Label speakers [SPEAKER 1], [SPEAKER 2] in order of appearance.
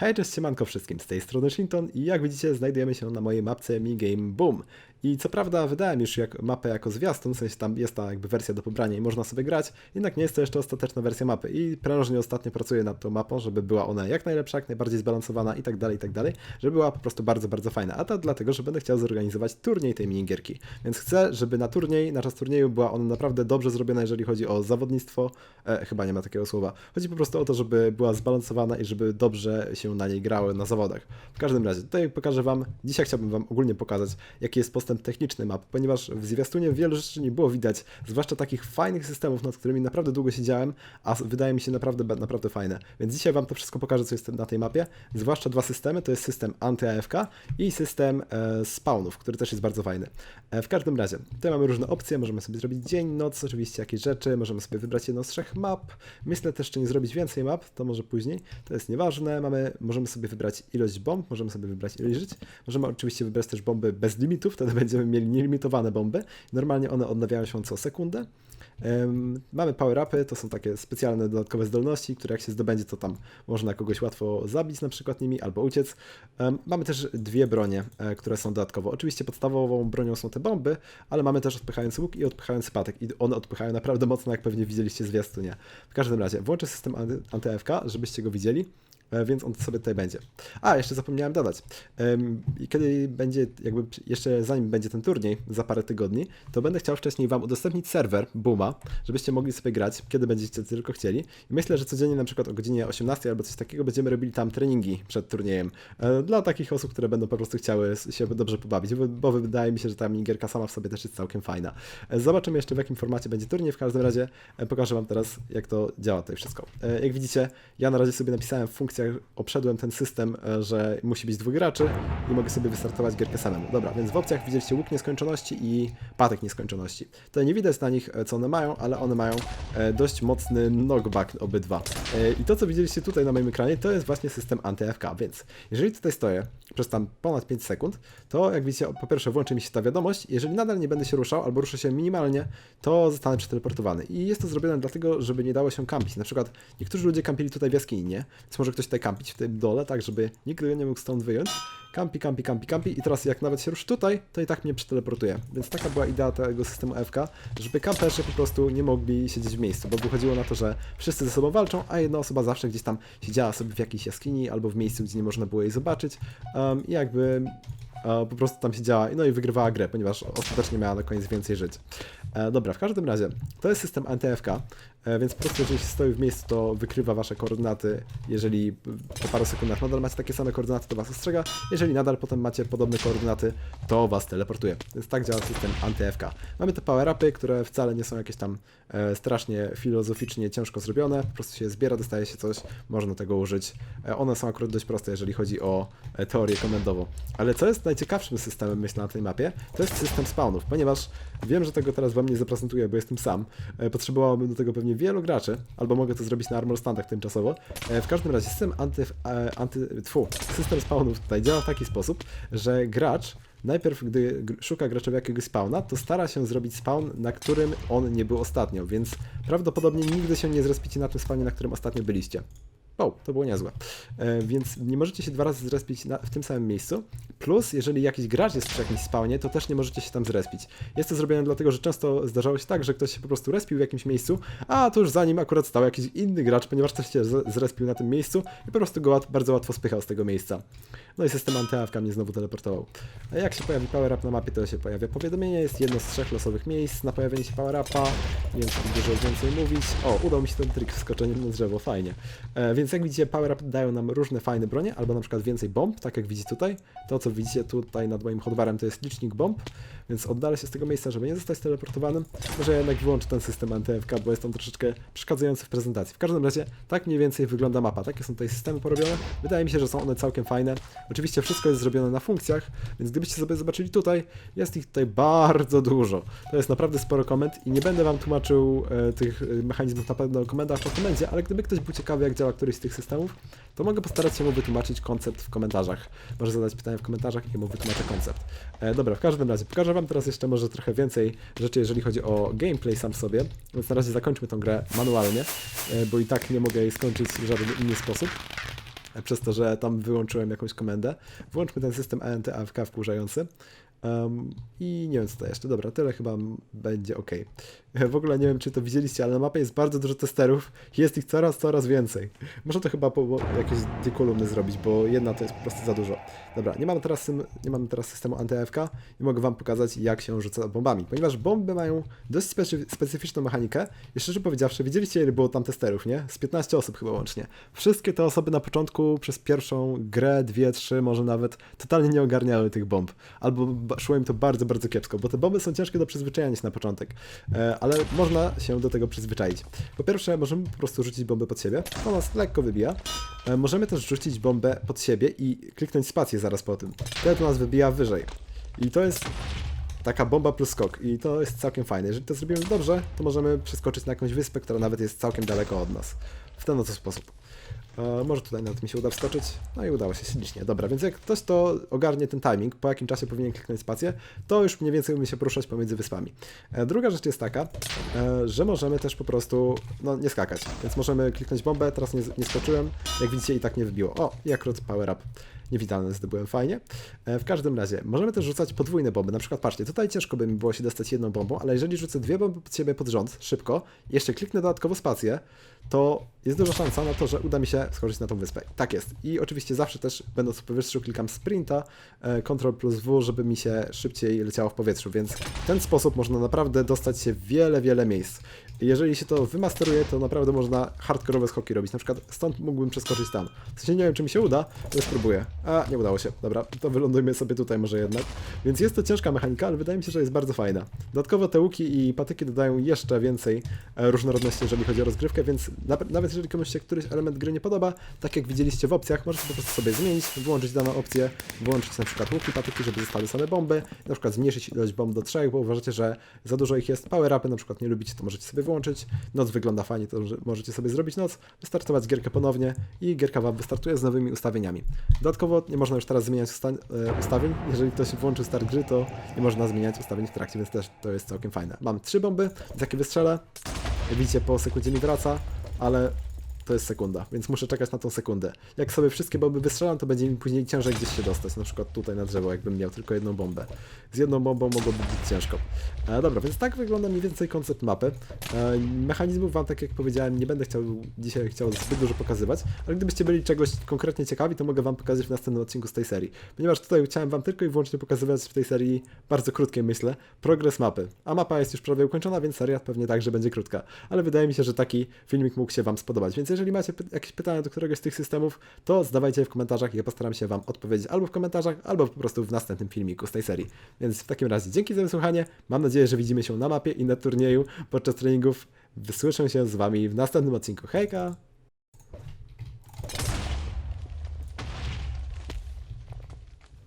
[SPEAKER 1] Hej, cześć, siemanko wszystkim, z tej strony Shinton i jak widzicie znajdujemy się na mojej mapce Mi Game Boom. I co prawda wydałem już jak, mapę jako zwiastun, w sensie tam jest ta jakby wersja do pobrania i można sobie grać, jednak nie jest to jeszcze ostateczna wersja mapy i prężnie ostatnio pracuję nad tą mapą, żeby była ona jak najlepsza, jak najbardziej zbalansowana i tak dalej, i tak dalej, żeby była po prostu bardzo, bardzo fajna. A to dlatego, że będę chciał zorganizować turniej tej minigierki. Więc chcę, żeby na turniej, na czas turnieju była ona naprawdę dobrze zrobiona, jeżeli chodzi o zawodnictwo, e, chyba nie ma takiego słowa. Chodzi po prostu o to, żeby była zbalansowana i żeby dobrze się na niej grały na zawodach. W każdym razie, tutaj pokażę Wam, dzisiaj chciałbym Wam ogólnie pokazać, jaki jest postęp techniczny map, ponieważ w zwiastunie wielu rzeczy nie było widać, zwłaszcza takich fajnych systemów, nad którymi naprawdę długo siedziałem, a wydaje mi się naprawdę, naprawdę fajne. Więc dzisiaj Wam to wszystko pokażę, co jest na tej mapie, zwłaszcza dwa systemy, to jest system anty-AFK i system e, spawnów, który też jest bardzo fajny. E, w każdym razie, tutaj mamy różne opcje, możemy sobie zrobić dzień, noc, oczywiście jakieś rzeczy, możemy sobie wybrać jedną z trzech map, myślę też, czy nie zrobić więcej map, to może później, to jest nieważne, mamy, możemy sobie wybrać ilość bomb, możemy sobie wybrać ilość żyć, możemy oczywiście wybrać też bomby bez limitów, wtedy będziemy mieli nielimitowane bomby, normalnie one odnawiają się co sekundę, Mamy power-upy, to są takie specjalne dodatkowe zdolności, które jak się zdobędzie, to tam można kogoś łatwo zabić na przykład nimi albo uciec. Mamy też dwie bronie, e, które są dodatkowo. Oczywiście podstawową bronią są te bomby, ale mamy też odpychający łuk i odpychający patek i one odpychają naprawdę mocno, jak pewnie widzieliście z zwiastunie. W każdym razie, włączę system anty- anty-AFK, żebyście go widzieli. E, Więc on sobie tutaj będzie. A, jeszcze zapomniałem dodać. Kiedy będzie, jakby jeszcze zanim będzie ten turniej, za parę tygodni, to będę chciał wcześniej Wam udostępnić serwer Booma, żebyście mogli sobie grać, kiedy będziecie tylko chcieli. I myślę, że codziennie na przykład o godzinie 18 albo coś takiego będziemy robili tam treningi przed turniejem. E, Dla takich osób, które będą po prostu chciały się dobrze pobawić, bo- wydaje mi się, że ta minigierka sama w sobie też jest całkiem fajna. E, Zobaczymy jeszcze w jakim formacie będzie turniej. W każdym razie pokażę Wam teraz, jak to działa tutaj wszystko. Jak widzicie, ja na razie sobie napisałem w funkcjach, obszedłem ten system, e, że musi być dwóch graczy i mogę sobie wystartować gierkę samemu. Dobra, więc w opcjach widzieliście łuk nieskończoności i patek nieskończoności. Tutaj nie widać na nich, e, co one mają, ale one mają e, dość mocny knockback obydwa. I to, co widzieliście tutaj na moim ekranie, to jest właśnie system anty-AFK, więc jeżeli tutaj stoję przez tam ponad 5 sekund, to jak widzicie, po pierwsze włączy mi się ta wiadomość, jeżeli nadal nie będę się ruszał albo ruszę się minimalnie, to zostanę przeteleportowany. I jest to zrobione dlatego, żeby nie dało się kampić. Na przykład niektórzy ludzie kampili tutaj w jaskini, nie? Więc może ktoś tutaj kampić w tym dole, tak żeby nikt nie mógł stąd wyjąć. Kampi, kampi, kampi, kampi i teraz jak nawet się ruszy tutaj, to i tak mnie przeteleportuje. Więc taka była idea tego systemu FK, żeby kamperzy po prostu nie mogli siedzieć w miejscu, bo wychodziło na to, że wszyscy ze sobą walczą, a jedna osoba zawsze gdzieś tam siedziała sobie w jakiejś jaskini albo w miejscu, gdzie nie można było jej zobaczyć um, i jakby po prostu tam siedziała no i wygrywała grę, ponieważ ostatecznie miała na koniec więcej żyć. E, dobra, w każdym razie, to jest system anty-FK, e, więc po prostu jeżeli się stoi w miejscu, to wykrywa wasze koordynaty. Jeżeli po paru sekundach nadal macie takie same koordynaty, to was ostrzega. Jeżeli nadal potem macie podobne koordynaty, to was teleportuje. Więc tak działa system anty-FK. Mamy te power-upy, które wcale nie są jakieś tam e, strasznie filozoficznie ciężko zrobione. Po prostu się zbiera, dostaje się coś, można tego użyć. E, one są akurat dość proste, jeżeli chodzi o e, teorię komendową. Ale co jest najciekawszym systemem, myślę, na tej mapie, to jest system spawnów, ponieważ wiem, że tego teraz wam nie zaprezentuję, bo jestem sam. E, Potrzebowałbym do tego pewnie wielu graczy, albo mogę to zrobić na armor standach tymczasowo. E, W każdym razie system anty, e, anty tfu, system spawnów tutaj działa w taki sposób, że gracz Najpierw, gdy szuka graczowi jakiegoś spawna, to stara się zrobić spawn, na którym on nie był ostatnio, więc prawdopodobnie nigdy się nie zrespicie na tym spawnie, na którym ostatnio byliście. O, to było niezłe. E, więc nie możecie się dwa razy zrespić na, w tym samym miejscu. Plus, jeżeli jakiś gracz jest przy jakimś spawnie, to też nie możecie się tam zrespić. Jest to zrobione dlatego, że często zdarzało się tak, że ktoś się po prostu respił w jakimś miejscu, a tuż za nim akurat stał jakiś inny gracz, ponieważ też się zrespił na tym miejscu i po prostu go łat, bardzo łatwo spychał z tego miejsca. No i system antyawka mnie znowu teleportował. A jak się pojawi power up na mapie, to się pojawia powiadomienie, jest jedno z trzech losowych miejsc na pojawienie się power upa, nie wiem, czy dużo więcej mówić. O, udał mi się ten trik wskoczeniem na drzewo, fajnie. E, więc jak widzicie, power up dają nam różne fajne bronie, albo na przykład więcej bomb, tak jak widzicie tutaj. To, co widzicie tutaj nad moim hotbarem, to jest licznik bomb, więc oddalę się z tego miejsca, żeby nie zostać teleportowanym. Może ja jednak wyłączę ten system antyFK, bo jest on troszeczkę przeszkadzający w prezentacji. W każdym razie, tak mniej więcej wygląda mapa. Takie są tutaj systemy porobione. Wydaje mi się, że są one całkiem fajne. Oczywiście wszystko jest zrobione na funkcjach, więc gdybyście sobie zobaczyli tutaj, jest ich tutaj bardzo dużo. To jest naprawdę sporo komend i nie będę wam tłumaczył e, tych e, mechanizmów na pewno komendach po komendzie, ale gdyby ktoś był ciekawy, jak działa któryś z tych systemów, to mogę postarać się mu wytłumaczyć koncept w komentarzach. Może zadać pytanie w komentarzach i mu wytłumaczę koncept. E, dobra, w każdym razie pokażę wam teraz jeszcze może trochę więcej rzeczy, jeżeli chodzi o gameplay sam w sobie, więc na razie zakończmy tą grę manualnie, e, bo i tak nie mogę jej skończyć w żaden inny sposób. e, przez to, że tam wyłączyłem jakąś komendę. Włączmy ten system ANT AFK wkurzający. Um, I nie wiem co to jeszcze. Dobra, tyle chyba będzie ok. W ogóle nie wiem, czy to widzieliście, ale na mapie jest bardzo dużo testerów. Jest ich coraz, coraz więcej. Muszę to chyba po, jakieś dwie kolumny zrobić, bo jedna to jest po prostu za dużo. Dobra, nie mam teraz, nie mam teraz systemu anty-AFK i mogę wam pokazać, jak się rzuca bombami. Ponieważ bomby mają dość specy- specyficzną mechanikę. I szczerze powiedziawszy, widzieliście, ile było tam testerów, nie? Z 15 osób chyba łącznie. Wszystkie te osoby na początku przez pierwszą grę, dwie, trzy, może nawet totalnie nie ogarniały tych bomb. Albo szło im to bardzo, bardzo kiepsko, bo te bomby są ciężkie do przyzwyczajenia się na początek. E, ale można się do tego przyzwyczaić. Po pierwsze, możemy po prostu rzucić bombę pod siebie. To nas lekko wybija. E, możemy też rzucić bombę pod siebie i kliknąć spację zaraz po tym. Wtedy to nas wybija wyżej. I to jest taka bomba plus skok i to jest całkiem fajne. Jeżeli to zrobimy dobrze, to możemy przeskoczyć na jakąś wyspę, która nawet jest całkiem daleko od nas. W ten oto sposób. E, może tutaj nawet mi się uda wskoczyć. No i udało się ślicznie. Dobra, więc jak ktoś to ogarnie ten timing, po jakim czasie powinien kliknąć spację, to już mniej więcej umie się poruszać pomiędzy wyspami. E, druga rzecz jest taka, e, że możemy też po prostu no, nie skakać. Więc możemy kliknąć bombę, teraz nie, nie skoczyłem. Jak widzicie i tak nie wybiło. O, i akurat power up. Niewidzialne zdobyłem fajnie. E, W każdym razie, możemy też rzucać podwójne bomby. Na przykład, patrzcie, tutaj ciężko by mi było się dostać jedną bombą, ale jeżeli rzucę dwie bomby pod siebie pod rząd, szybko, jeszcze kliknę dodatkowo spację, to jest duża szansa na to, że uda mi się skoczyć na tą wyspę. Tak jest. I oczywiście zawsze też, będąc w powietrzu, klikam sprinta, e, Ctrl plus W, żeby mi się szybciej leciało w powietrzu, więc w ten sposób można naprawdę dostać się w wiele, wiele miejsc. Jeżeli się to wymasteruje, to naprawdę można hardkorowe skoki robić. Na przykład stąd mógłbym przeskoczyć tam. W sensie nie wiem, czy mi się uda, ale spróbuję. A, nie udało się. Dobra, to wylądujmy sobie tutaj może jednak. Więc jest to ciężka mechanika, ale wydaje mi się, że jest bardzo fajna. Dodatkowo te łuki i patyki dodają jeszcze więcej e, różnorodności, jeżeli chodzi o rozgrywkę, więc na- nawet jeżeli komuś się któryś element gry nie podoba, tak jak widzieliście w opcjach, możecie po prostu sobie zmienić, wyłączyć daną opcję, wyłączyć na przykład łuki, patyki, żeby zostały same bomby, na przykład zmniejszyć ilość bomb do trzech, bo uważacie, że za dużo ich jest. Power upy na przykład nie lubicie, to możecie sobie wyłączyć. Noc wygląda fajnie, to że możecie sobie zrobić noc, wystartować gierkę ponownie i gierka wam wystartuje z nowymi ustawieniami. Dodatkowo nie można już teraz zmieniać usta- e, ustawień. Jeżeli ktoś włączy start gry, to nie można zmieniać ustawień w trakcie, więc też to jest całkiem fajne. Mam trzy bomby, z jakie wystrzelę. Widzicie, po sekundzie mi wraca, ale to jest sekunda, więc muszę czekać na tą sekundę. Jak sobie wszystkie bomby wystrzelam, to będzie mi później ciężej gdzieś się dostać, na przykład tutaj na drzewo, jakbym miał tylko jedną bombę. Z jedną bombą mogłoby być ciężko. E, dobra, więc tak wygląda mniej więcej koncept mapy. E, mechanizmów wam, tak jak powiedziałem, nie będę chciał dzisiaj chciał zbyt dużo pokazywać, ale gdybyście byli czegoś konkretnie ciekawi, to mogę wam pokazać w następnym odcinku z tej serii. Ponieważ tutaj chciałem wam tylko i wyłącznie pokazywać w tej serii bardzo krótkie, myślę, progres mapy. A mapa jest już prawie ukończona, więc seria pewnie także będzie krótka. Ale wydaje mi się, że taki filmik mógł się wam spodobać. Więc jeżeli macie py- jakieś pytania do któregoś z tych systemów, to zadawajcie je w komentarzach ja postaram się wam odpowiedzieć albo w komentarzach, albo po prostu w następnym filmiku z tej serii. Więc w takim razie dzięki za wysłuchanie. Mam nadzieję, że widzimy się na mapie i na turnieju podczas treningów. Wysłyszę się z wami w następnym odcinku. Hejka!